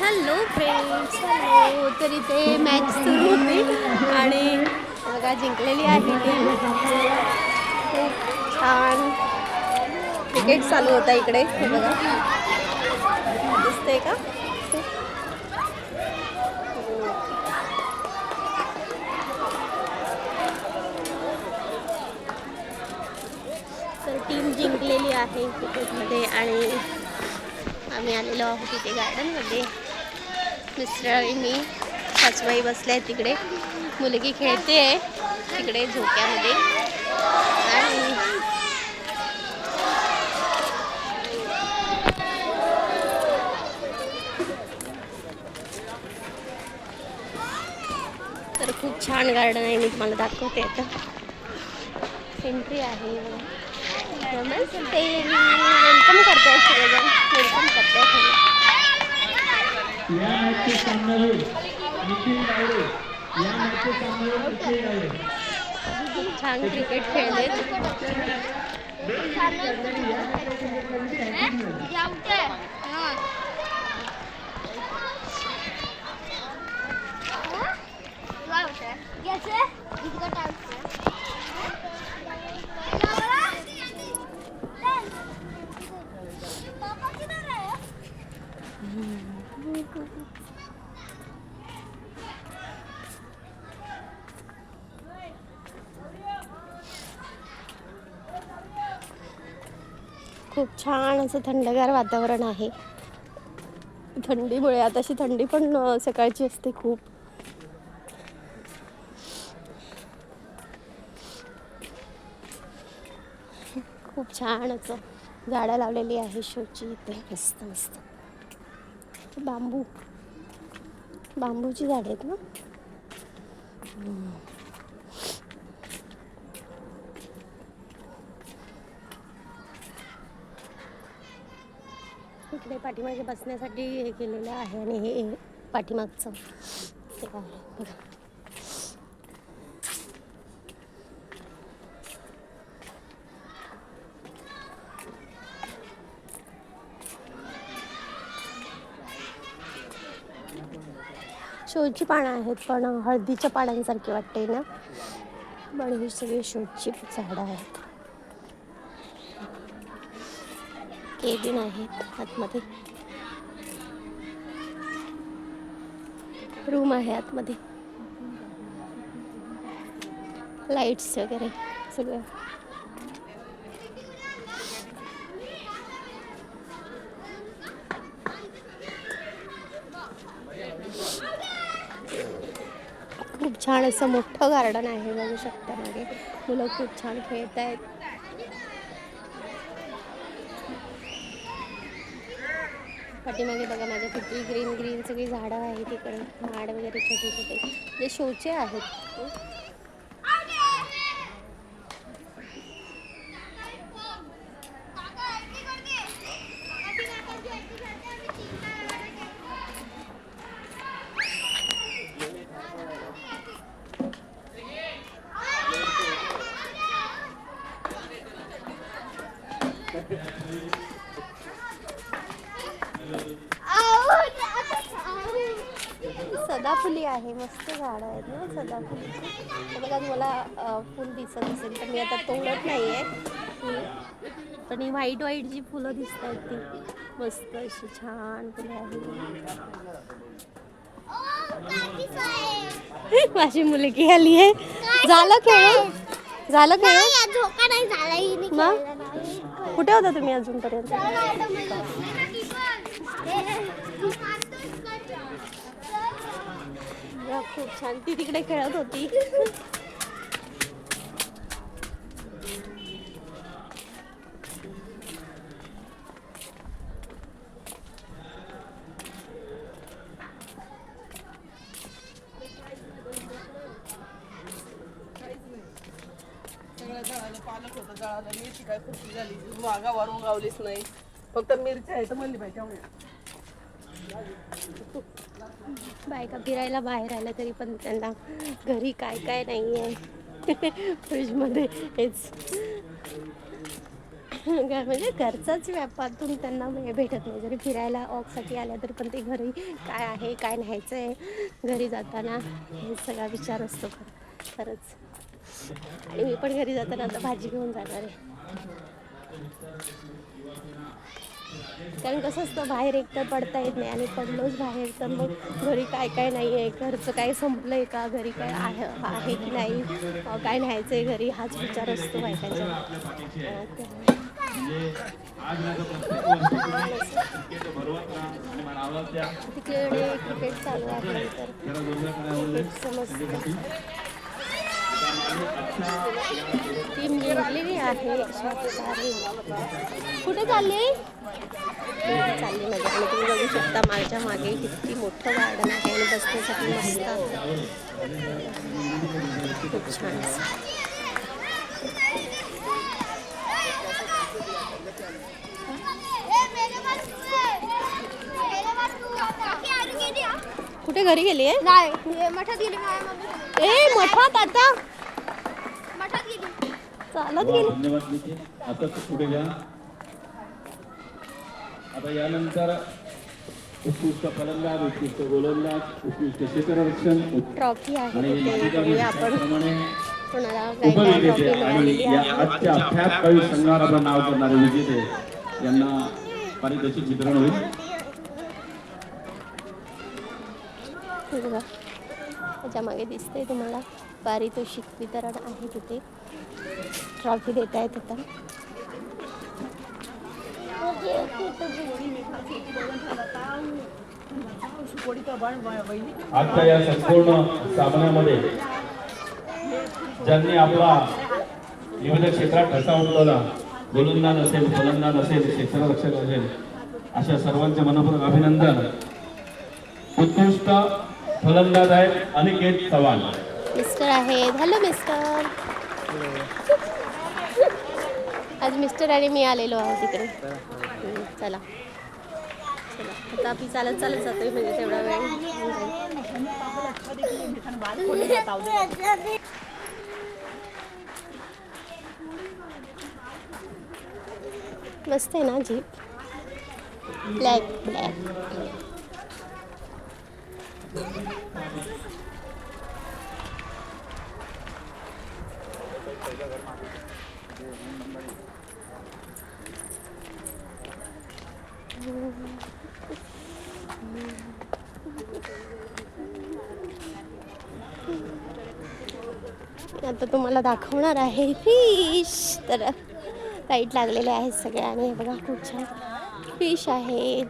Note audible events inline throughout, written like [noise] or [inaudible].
Hello friends hello तर इथे match सुरू होती आणि बघा जिंकलेली आहे खूप छान. क्रिकेट चालू होता इकडे. हे बघा. दिसतंय का? तर टीम जिंकलेली आहे क्रिकेटमध्ये आणि आम्ही आलेलो आहोत तिथे गार्डनमध्ये मिस्टर आणि मी सासूबाई बसल्या आहेत तिकडे. मुलगी खेळते आहे तिकडे झोक्यामध्ये. आणि तर खूप छान गार्डन आहे मी तुम्हाला दाखवते आता. एंट्री आहे. नमस्ते वेलकम करते सगळेजण. वेलकम करते सगळे. या मॅचचे सामनावीर निखिल गावडे या मॅचचे सामनावीर निखिल गावडे खूप छान क्रिकेट खेळले. खूप छान असं थंडगार वातावरण आहे. थंडीमुळे आताशी थंडी पण सकाळची असते खूप. खूप छान असं झाडं लावलेली आहे शोची इथे. मस्त मस्त. बांबू. बांबूची झाडं आहेत ना? इकडे पाठीमागे बसण्यासाठी हे केलेलं आहे आणि हे पाठीमागचं. ते आहे. बघा शोची पानं आहेत पण हळदीच्या पानांसारखी वाटते ना. पण ही सगळी शोची झाडं आहेत. केबिन आहेत आतमध्ये. रूम आहे आतमध्ये. लाईट्स वगैरे सगळं. खूप छान असं मोठं गार्डन आहे बघू शकता मागे. मुलं खूप छान खेळत आहेत पाठीमागे बघा माझ्या किती ग्रीन ग्रीन सगळी झाडं आहेत तिकडे झाड वगैरे छोटे छोटे. जे शोचे आहेत. [laughs] सदाफुली आहे मस्त झाड आहेत ना सदाफुलीची तर बघा मला फुल दिसत असेल तर मी आता तोडत नाही आहे पण ही व्हाईट व्हाईट जी फुलं दिसत आहेत ती मस्त अशी छान फुलं आहेत. माझी मुलगी आली आहे. झालं खेळून? झालं खेळून? नाही. कुठे होता तुम्ही अजूनपर्यंत? या, खूप छान. ती तिकडे खेळत होती. सगळ्या जळालं पालक होतं जळालं मिरची काय खुशी झाली. मागा वारून गावलीच नाही. फक्त मिरची आहे तर म्हणली पाहिजे तेवढ्या. बायका फिरायला बाहेर आल्या तरी पण त्यांना घरी काय काय नाही आहे फ्रीजमध्ये हेच. म्हणजे घरचाच व्यापारातून त्यांना वेळ भेटत नाही. जरी फिरायला ऑफसाठी आल्या तरी पण ते घरी काय आहे काय न्यायचं आहे घरी जाताना हे सगळा विचार असतो खरं. खरंच. आणि मी पण घरी जाताना आता भाजी घेऊन जाणार आहे. कारण कसं असतं बाहेर एकतर पडता येत नाही आणि पडलोच बाहेर तर मग घरी काय काय नाही आहे घरचं काय संपलं आहे का घरी काय आहे आहे की नाही काय न्यायचं आहे घरी हाच विचार असतो बायकांच्या क्रिकेट तिकडे क्रिकेट चालू आहे तर क्रिकेट समजतं टीम जिंकलेली आहे. कुठे चालली? चालली? माझ्या आणि तुम्ही बघू शकता. माझ्या मागे किती मोठं गार्डन आहे आणि बसण्यासाठी मस्त. खूप छान. कुठे घरी गेली आहे? नाही मठात गेली ए मठात आता? चालत गेली. धन्यवाद निखिल. आताच पुढे घ्या. आता यानंतर उत्कृष्ट फलंदाज उत्कृष्ट गोलंदाज उत्कृष्ट क्षेत्ररक्षण. ट्रॉफी आहे. आपण उपविजेते आणि या आजच्या कवी संघाला नाव करणारे विजेते यांना पारितोषिक वितरण होईल. त्याच्यामागे दिसतंय तुम्हाला. पारितोषिक वितरण आहे तिथे. ट्रॉफी देत आहेत आता आजच्या या संपूर्ण सामन्यामध्ये ज्यांनी आपला विविध क्षेत्रात ठसा उमटवला गोलंदाज असेल फलंदाज असेल क्षेत्ररक्षक असेल अशा सर्वांचे मनपूर्वक अभिनंदन. उत्कृष्ट फलंदाज आहेत अनिकेत चव्हाण. मिस्टर आहेत. Hello mister. आज मिस्टर आणि मी आलेलो आहोत तिकडे चला. चला आता आम्ही चालत चालत जातोय म्हणजे तेवढा वेळ. मस्त आहे ना जीप? ब्लॅक ब्लॅक आता तुम्हाला दाखवणार आहे फिश. तर लाइट लागलेले आहेत सगळ्या आणि बघा खूप छान फिश आहेत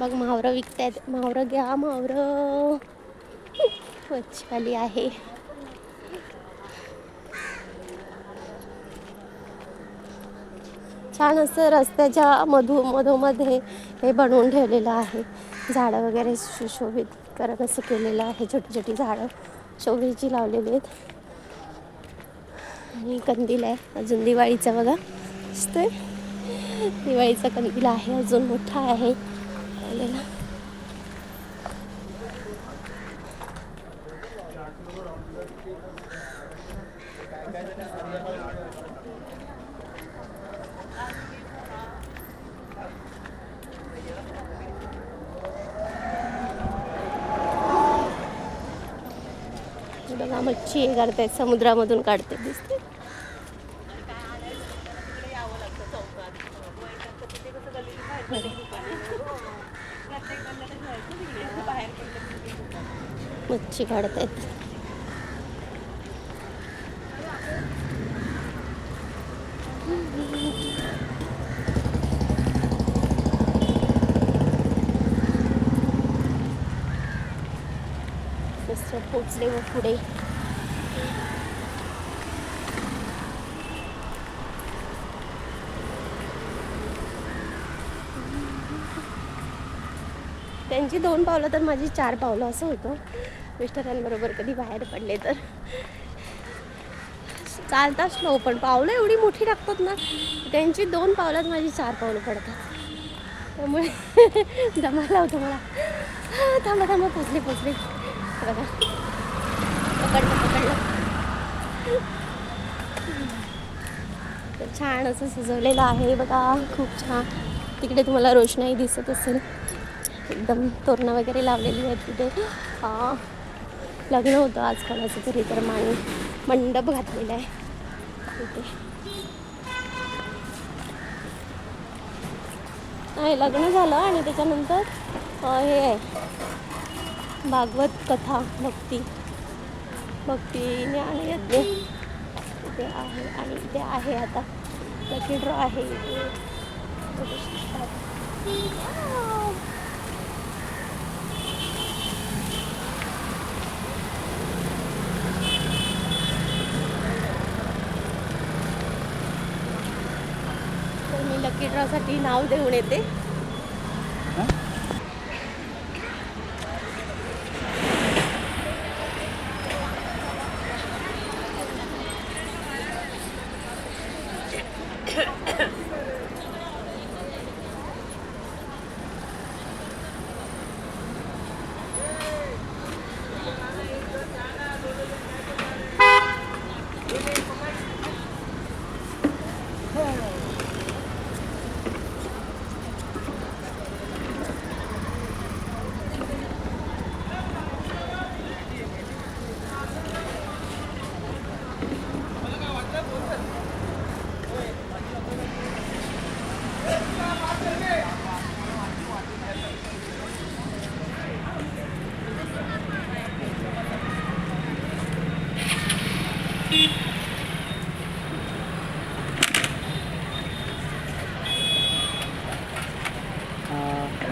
हे बघ महावरं विकतायत. मावरं घ्या मावरं. मच्छी आहे. छान असं रस्त्याच्या मधू मधोमध्ये हे बनवून ठेवलेलं आहे. झाडं वगैरे सुशोभित करत असं केलेलं आहे. छोटी छोटी झाडं शोभेची लावलेली आहेत. आणि कंदील आहे. अजून दिवाळीचा बघा. दिवाळीचा कंदील आहे. अजून मोठा आहे. लावलेला बघा मच्छी हे करतायत समुद्रामधून काढते दिसते मच्छी काढतायत मिस्टर पोचले व पुढे. त्यांची दोन पावलं तर माझी चार पावलं असं होतं. मिस्टरांबरोबर कधी बाहेर पडले तर. चालतात स्लो पण पावलं एवढी मोठी टाकतात ना त्यांची दोन पावलात माझी चार पावलं पडतात. त्यामुळे जमायला होतं मला थांबा थांबा पोचले पोचले. बघा. पकडलं पकडलं. छान असं सजवलेलं आहे बघा. खूप छान. तिकडे तुम्हाला रोषणाई दिसत असेल. एकदम तोरणं वगैरे लावलेली आहेत तिथे. लग्न होतं आज कोणाचं तरी तर मान मंडप घातलेला आहे. तिथे नाही लग्न झालं आणि त्याच्यानंतर हे आहे. भागवत कथा भक्ती. भक्ती ज्ञान यज्ञ इथे आहे आणि इथे आहे आता. लकी ड्रॉ आहे. इथे तिकिटासाठी नाव देऊन येते.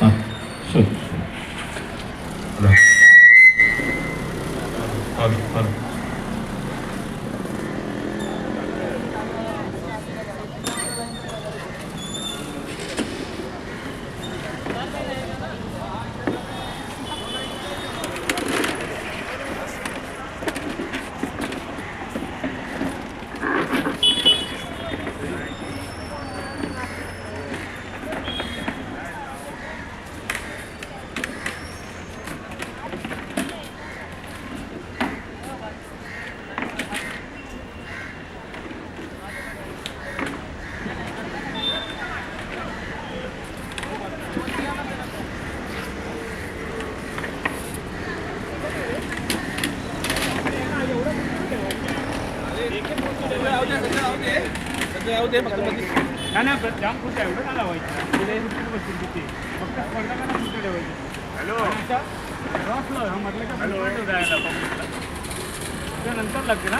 हां शोध हॅलो हॅलो नाही जाम खुर्च्या एवढं नाही लावायचं? तिथे बसतील तिथे फक्त स्पर्धकांना खुर्च्या ठेवायची हॅलो. नंतर लागते ना.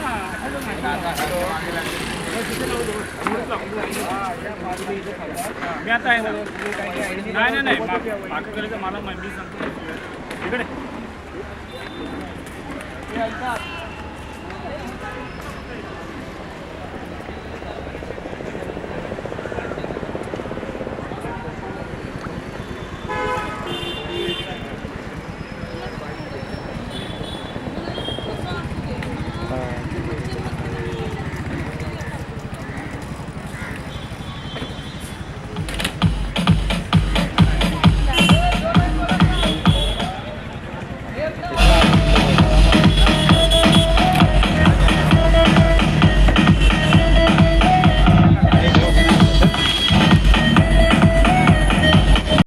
मी आता आहे ना. नाही नाही मला मी सांगतो. इकडे.